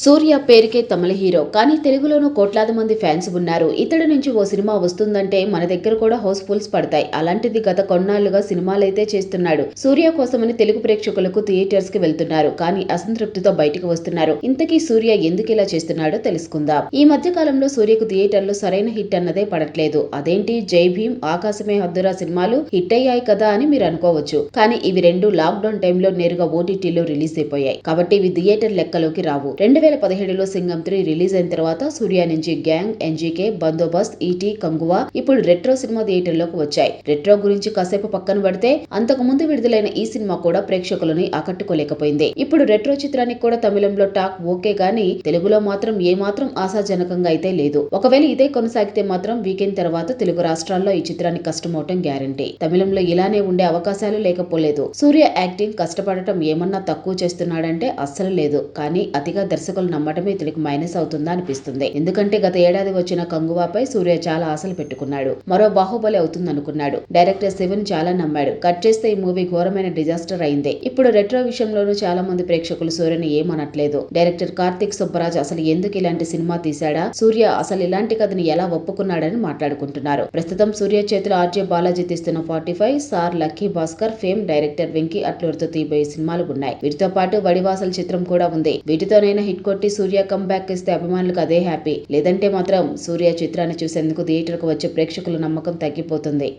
సూర్య పేరుకే తమిళ హీరో. కానీ తెలుగులోనూ కోట్లాది మంది ఫ్యాన్స్ ఉన్నారు. ఇతడి నుంచి ఓ సినిమా వస్తుందంటే మన దగ్గర కూడా హౌస్ఫుల్స్ పడతాయి. అలాంటిది గత కొన్నాళ్ళుగా సినిమాలైతే చేస్తున్నాడు. సూర్య కోసమని తెలుగు ప్రేక్షకులకు థియేటర్స్కి వెళ్తున్నారు. కానీ అసంతృప్తితో బయటకు వస్తున్నారు. ఇంతకీ సూర్య ఎందుకు ఇలా చేస్తున్నాడో తెలుసుకుందాం. ఈ మధ్య కాలంలో సూర్యకు థియేటర్లో సరైన హిట్ అన్నదే పడట్లేదు. అదేంటి? జై భీమ్ ఆకాశమే హద్దురా సినిమాలు హిట్ అయ్యాయి కదా అని మీరు అనుకోవచ్చు. కానీ ఇవి రెండు లాక్ డౌన్ టైంలో నేరుగా ఓటీటీలో రిలీజ్ అయిపోయాయి. కాబట్టి ఇవి థియేటర్ లెక్కలోకి రావు. రెండు వేల పదిహేడులో సింగం త్రీ రిలీజ్ అయిన తర్వాత సూర్య నుంచి gang NGK Bandobast ET Kanguva ఇప్పుడు రెట్రో సినిమా థియేటర్లోకి వచ్చాయి. రెట్రో గురించి కాసేపు పక్కన పడితే అంతకు ముందు విడుదలైన ఈ సినిమా కూడా ప్రేక్షకులని ఆకట్టుకోలేకపోయింది. ఇప్పుడు రెట్రో చిత్రానికి కూడా తమిళంలో టాక్ ఓకే గానీ తెలుగులో మాత్రం ఏ మాత్రం ఆశాజనకంగా అయితే లేదు. ఒకవేళ ఇదే కొనసాగితే మాత్రం వీకెండ్ తర్వాత తెలుగు రాష్ట్రాల్లో ఈ చిత్రానికి కష్టమవటం గ్యారంటీ. తమిళంలో ఇలానే ఉండే అవకాశాలు లేకపోలేదు. సూర్య యాక్టింగ్ కష్టపడటం ఏమన్నా తక్కువ చేస్తున్నాడంటే అస్సలు లేదు. కానీ అతిగా దర్శకులు నమ్మటమే ఇతడికి మైనస్ అవుతుందా అనిపిస్తుంది. ఎందుకంటే గత ఏడాది వచ్చిన కంగువాపై సూర్య చాలా ఆశలు పెట్టుకున్నాడు. మరో బాహుబలి అవుతుంది అనుకున్నాడు డైరెక్టర్ శివన్ చాలా నమ్మాడు. కట్ చేస్తే ఈ మూవీ ఘోరమైన డిజాస్టర్ అయింది. ఇప్పుడు రెట్రో విషయంలోనూ చాలా మంది ప్రేక్షకులు సూర్యని ఏమనట్లేదు. డైరెక్టర్ కార్తిక్ సుబ్బరాజ్ అసలు ఎందుకు ఇలాంటి సినిమా తీశాడా? సూర్య అసలు ఇలాంటి కథని ఎలా ఒప్పుకున్నాడని మాట్లాడుకుంటున్నారు. ప్రస్తుతం సూర్య చేతిలో ఆర్జే బాలాజీ తీస్తున్న forty five sir lucky Bhaskar fame director Venky అట్లూరితో తీయబోయే సినిమాలు ఉన్నాయి. వీటితో పాటు వడివాసల చిత్రం కూడా ఉంది. వీటితోనైనా హిట్ కొట్టి సూర్య కమ్ బ్యాక్ ఇస్తే అభిమానులకు అదే హ్యాపీ లేదంటే మాత్రం సూర్య చిత్రాన్ని చూసేందుకు థియేటర్కు వచ్చే ప్రేక్షకుల నమ్మకం తగ్గిపోతుంది.